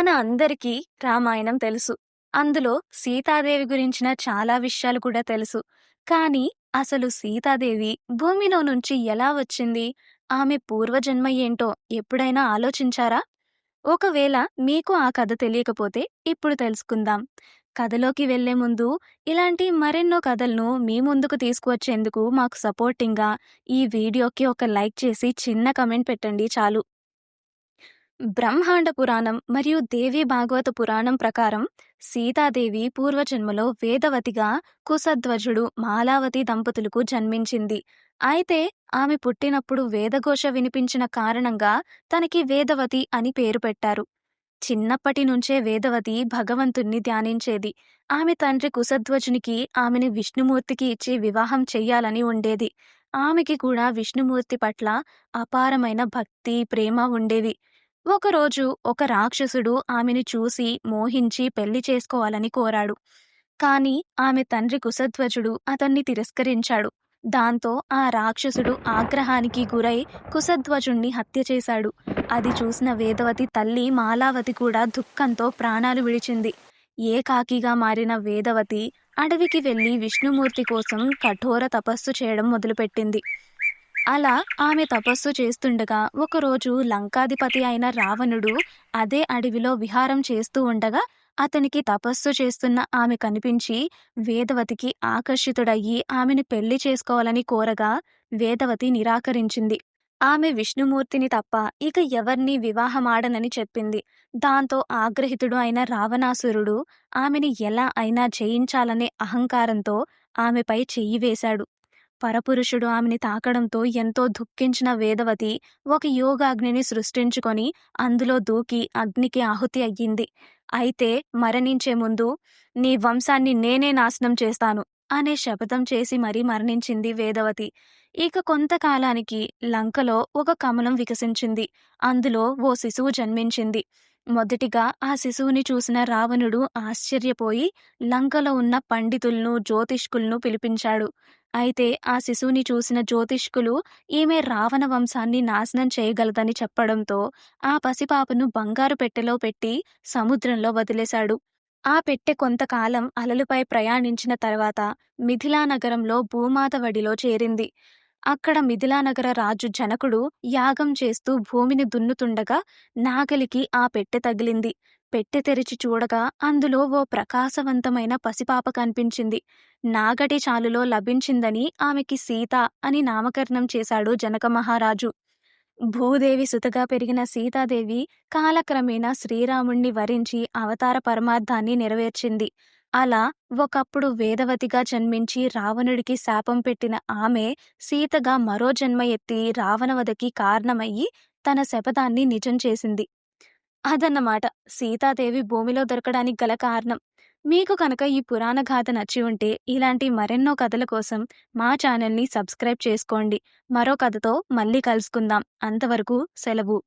మన అందరికీ రామాయణం తెలుసు. అందులో సీతాదేవి గురించిన చాలా విషయాలు కూడా తెలుసు. కానీ అసలు సీతాదేవి భూమిలో నుంచి ఎలా వచ్చింది? ఆమె పూర్వజన్మ ఏంటో ఎప్పుడైనా ఆలోచించారా? ఒకవేళ మీకు ఆ కథ తెలియకపోతే ఇప్పుడు తెలుసుకుందాం. కథలోకి వెళ్ళే ముందు ఇలాంటి మరెన్నో కథలను మీ ముందుకు తీసుకువచ్చేందుకు మాకు సపోర్టింగ్‌గా ఈ వీడియోకి ఒక లైక్ చేసి చిన్న కమెంట్ పెట్టండి చాలు. బ్రహ్మాండ పురాణం మరియు దేవి భాగవత పురాణం ప్రకారం సీతాదేవి పూర్వజన్మలో వేదవతిగా కుశధ్వజుడు మాలావతి దంపతులకు జన్మించింది. అయితే ఆమె పుట్టినప్పుడు వేదఘోష వినిపించిన కారణంగా తనకి వేదవతి అని పేరు పెట్టారు. చిన్నప్పటి నుంచే వేదవతి భగవంతుణ్ణి ధ్యానించేది. ఆమె తండ్రి కుశధ్వజునికి ఆమెని విష్ణుమూర్తికి ఇచ్చి వివాహం చెయ్యాలని ఉండేది. ఆమెకి కూడా విష్ణుమూర్తి పట్ల అపారమైన భక్తి ప్రేమ ఉండేవి ఒకరోజు ఒక రాక్షసుడు ఆమెను చూసి మోహించి పెళ్ళి చేసుకోవాలని కోరాడు. కాని ఆమె తండ్రి కుశధ్వజుడు అతన్ని తిరస్కరించాడు. దాంతో ఆ రాక్షసుడు ఆగ్రహానికి గురై కుశధ్వజుణ్ణి హత్య చేశాడు. అది చూసిన వేదవతి తల్లి మాలావతి కూడా దుఃఖంతో ప్రాణాలు విడిచింది. ఏకాకిగా మారిన వేదవతి అడవికి వెళ్ళి విష్ణుమూర్తి కోసం కఠోర తపస్సు చేయడం మొదలుపెట్టింది. అలా ఆమె తపస్సు చేస్తుండగా ఒకరోజు లంకాధిపతి అయిన రావణుడు అదే అడవిలో విహారం చేస్తూ ఉండగా అతనికి తపస్సు చేస్తున్న ఆమె కనిపించి వేదవతికి ఆకర్షితుడయ్యి ఆమెను పెళ్ళి చేసుకోవాలని కోరగా వేదవతి నిరాకరించింది. ఆమె విష్ణుమూర్తిని తప్ప ఇక ఎవర్నీ వివాహమాడనని చెప్పింది. దాంతో ఆగ్రహితుడు అయిన రావణాసురుడు ఆమెని ఎలా అయినా జయించాలనే అహంకారంతో ఆమెపై చెయ్యి వేశాడు. పరపురుషుడు ఆమెని తాకడంతో ఎంతో దుఃఖించిన వేదవతి ఒక యోగాగ్నిని సృష్టించుకొని అందులో దూకి అగ్నికి ఆహుతి అయ్యింది. అయితే మరణించే ముందు నీ వంశాన్ని నేనే నాశనం చేస్తాను అనే శపథం చేసి మరీ మరణించింది వేదవతి. ఇక కొంతకాలానికి లంకలో ఒక కమలం వికసించింది. అందులో ఓ శిశువు జన్మించింది. మొదటిగా ఆ శిశువుని చూసిన రావణుడు ఆశ్చర్యపోయి లంకలో ఉన్న పండితులను జ్యోతిష్కులను పిలిపించాడు. అయితే ఆ శిశువుని చూసిన జ్యోతిష్కులు ఈమె రావణ వంశాన్ని నాశనం చేయగలదని చెప్పడంతో ఆ పసిపాపను బంగారు పెట్టెలో పెట్టి సముద్రంలో వదిలేశాడు. ఆ పెట్టె కొంతకాలం అలలుపై ప్రయాణించిన తర్వాత మిథిలా నగరంలో భూమాత వడిలో చేరింది. అక్కడ మిథిలానగర రాజు జనకుడు యాగం చేస్తూ భూమిని దున్నుతుండగా నాగలికి ఆ పెట్టె తగిలింది. పెట్టె తెరిచి చూడగా అందులో ఓ ప్రకాశవంతమైన పసిపాప కనిపించింది. నాగటి చాలులో లభించిందని ఆమెకి సీత అని నామకరణం చేశాడు జనక మహారాజు. భూదేవి సుతగా పెరిగిన సీతాదేవి కాలక్రమేణా శ్రీరాముణ్ణి వరించి అవతార పరమార్థాన్ని నెరవేర్చింది. అలా ఒకప్పుడు వేదవతిగా జన్మించి రావణుడికి శాపం పెట్టిన ఆమె సీతగా మరో జన్మ ఎత్తి రావణవధకి కారణమయ్యి తన శపథాన్ని నిజం చేసింది. అదన్నమాట సీతాదేవి భూమిలో దొరకడానికి గల కారణం. మీకు కనుక ఈ పురాణ గాథ నచ్చి ఉంటే ఇలాంటి మరెన్నో కథల కోసం మా ఛానల్ని సబ్స్క్రైబ్ చేసుకోండి. మరో కథతో మళ్ళీ కలుసుకుందాం. అంతవరకు సెలవు.